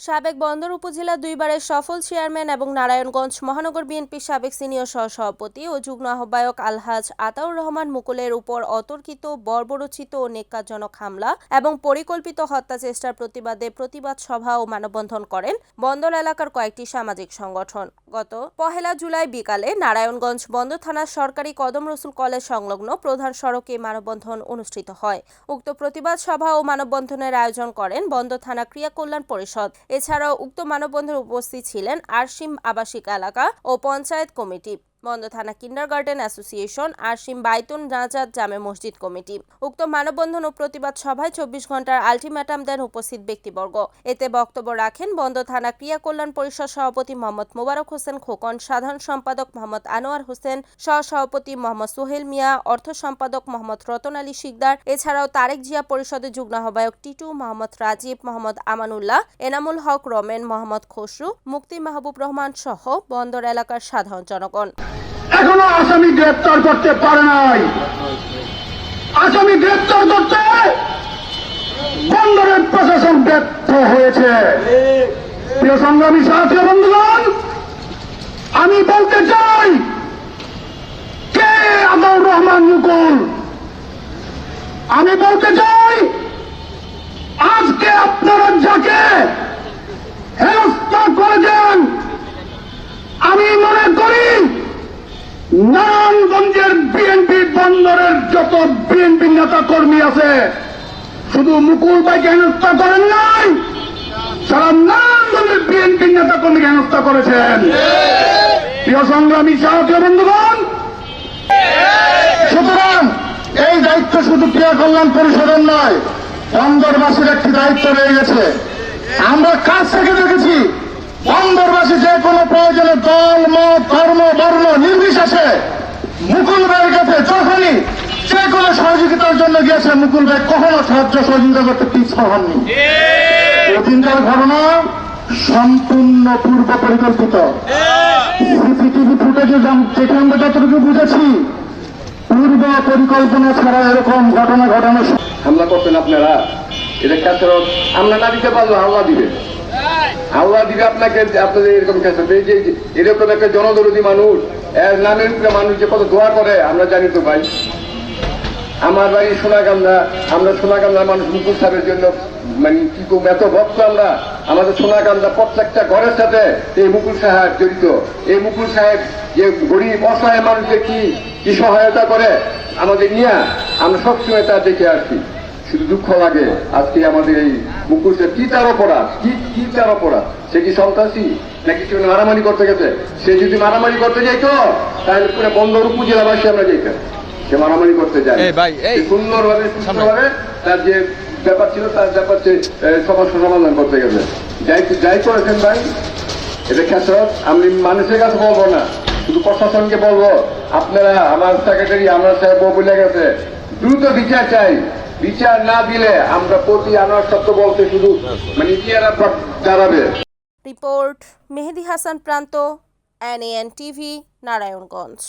সাবেক বন্দর উপজেলা দুইবারের সফল চেয়ারম্যান এবং নারায়ণগঞ্জ মহানগর বিএনপির সাবেক সিনিয়র সহসভাপতি ও যুগ্ম আহ্বায়ক আলহাজ আতাউর রহমান মুকুলের উপর অতর্কিত, বর্বরচিত ও নেকাজনক হামলা এবং পরিকল্পিত হত্যা চেষ্টার প্রতিবাদে প্রতিবাদ সভা ও মানববন্ধন করেন বন্দর এলাকার কয়েকটি সামাজিক সংগঠন। গত পহেলা জুলাই বিকালে নারায়ণগঞ্জ বন্দর থানার সরকারি কদম রসুল কলেজ সংলগ্ন প্রধান সড়কে মানববন্ধন অনুষ্ঠিত হয়। উক্ত প্রতিবাদ সভা ও মানববন্ধনের আয়োজন করেন বন্দর থানা ক্রিয়া কল্যাণ পরিষদ। এছাড়াও উক্ত মানববন্ধনে উপস্থিত ছিলেন আরশিম আবাসিক এলাকা ও পঞ্চায়েত কমিটি। বন্দ থানা কিন্ডারগার্ডেন অ্যাসোসিয়েশন আরশিম বাইতুন নাজাত জামে মসজিদ কমিটি। উক্ত মানববন্ধন ও প্রতিবাদ সভায় চব্বিশ ঘণ্টার আলটিমেটাম দেন উপস্থিত ব্যক্তিবর্গ। এতে বক্তব্য রাখেন বন্দ থানা ক্রিয়া কল্যাণ পরিষদ সভাপতি মোহাম্মদ মোবারক হোসেন খোকন, সাধারণ সম্পাদক মোহাম্মদ আনোয়ার হোসেন সহ সভাপতি মোহাম্মদ সোহেল মিয়া, অর্থ সম্পাদক মোহাম্মদ রতন আলী শিকদার, এছাড়াও তারেক জিয়া পরিষদের যুগ্ম আহ্বায়ক টিটু মোহাম্মদ রাজীব, মোহাম্মদ আমানুল্লাহ, এনামুল হক, রমেন মোহাম্মদ খসরু মুক্তি মাহবুব রহমান সহ বন্দর এলাকার সাধারণ জনগণ। এখনও আসামি গ্রেপ্তার করতে পারে নাই। আসামি গ্রেপ্তার করতে বন্দরের প্রশাসন ব্যর্থ হয়েছে। প্রিয় সংগ্রামী সাথী বন্ধুগণ, আমি বলতে চাই, কে আদাউর রহমান মুকুল আমি বলতে চাই, আজকে আপনারা যাকে হেনস্থা করেছেন আমি মনে করি নারায়ণগঞ্জের বিএনপি বন্দরের যত বিএনপি নেতা কর্মী আছে, শুধু মুকুল ভাইকে হেনস্থা করেন নাই, সারা নারায়ণগঞ্জের বিএনপি নেতা কর্মীকে হেনস্থা করেছেন। প্রিয় সংগ্রামী সাহায্য বন্ধুগণ, সুতরাং এই দায়িত্ব শুধু ক্রিয়া কল্যাণ পরিষদের নয়, বন্দরবাসীর একটি দায়িত্ব রয়ে গেছে। আমরা কাছ থেকে দেখেছি, বন্দরবাসী যে কোনো প্রয়োজনে দল, মত, ধর্ম, বর্ণ, নির্বিশেষে মুকুল ভাইয়ের কাছে যখনই যে কোনো সহযোগিতার জন্য গিয়েছে মুকুল ভাই কখনো সাহায্য সহযোগিতা করতে পিছপা হননি। ওদিনকার ঘটনা সম্পূর্ণ পূর্ব পরিকল্পিত। সিসিটিভি ফুটেজে যেটা আমরা যতটুকু বুঝেছি পূর্ব পরিকল্পনা ছাড়া এরকম ঘটনা ঘটানো হামলা করতেন আপনারা? এটা ক্যাসরত আমরা না দিতে পারল আল্লাহ দিবে আল্লাহ দিবে আপনাকে আপনাদের এরকম এরকম একটা জনদরদি মানুষ, এর নামের উপরে মানুষ যে কত দোয়া করে, আমরা জানি তো ভাই। আমার বাড়ি সোনাকান্দা আমরা সোনাকান্দার মানুষ মুকুল সাহেবের জন্য মানে কি করব এত ভক্ত আমরা। আমাদের সোনাকান্দা প্রত্যেকটা ঘরের সাথে এই মুকুল সাহেব জড়িত। এই মুকুল সাহেব যে গরিব, অসহায় মানুষকে কি কি সহায়তা করে আমাদের নিয়ে, আমরা সবসময় তা দেখে আসছি শুধু দুঃখ লাগে আজকে আমাদের এই মুকুল কি তার অপরাধ? কি কি তার অপরাধ? সে কি সন্ত্রাসী? নাকি সে মারামারি করতে গেছে? সে যদি মারামারি করতে যাইতো তাহলে পুরো বন্দর উপজেলাবাসী আমরা যাইতাম। সে মারামারি করতে যায়। সুন্দরভাবে সুন্দরভাবে তার যে ব্যাপার ছিল তার ব্যাপার সে সমস্যা সমাধান করতে গেছে। যাই যাই করেছেন ভাই এটা খেসরত আমি মানুষের কাছে বলব না শুধু প্রশাসনকে বলব আপনারা আমার সেক্রেটারি আমার সাহেব বলে গেছে দ্রুত বিচার চাই। বিচার না দিলে আমরা প্রতি আনার সত্য বলতে শুধু মানে ইতিহারা দাঁড়াবে। রিপোর্ট, মেহেদি হাসান প্রান্ত, এনএএন টিভি, নারায়ণগঞ্জ।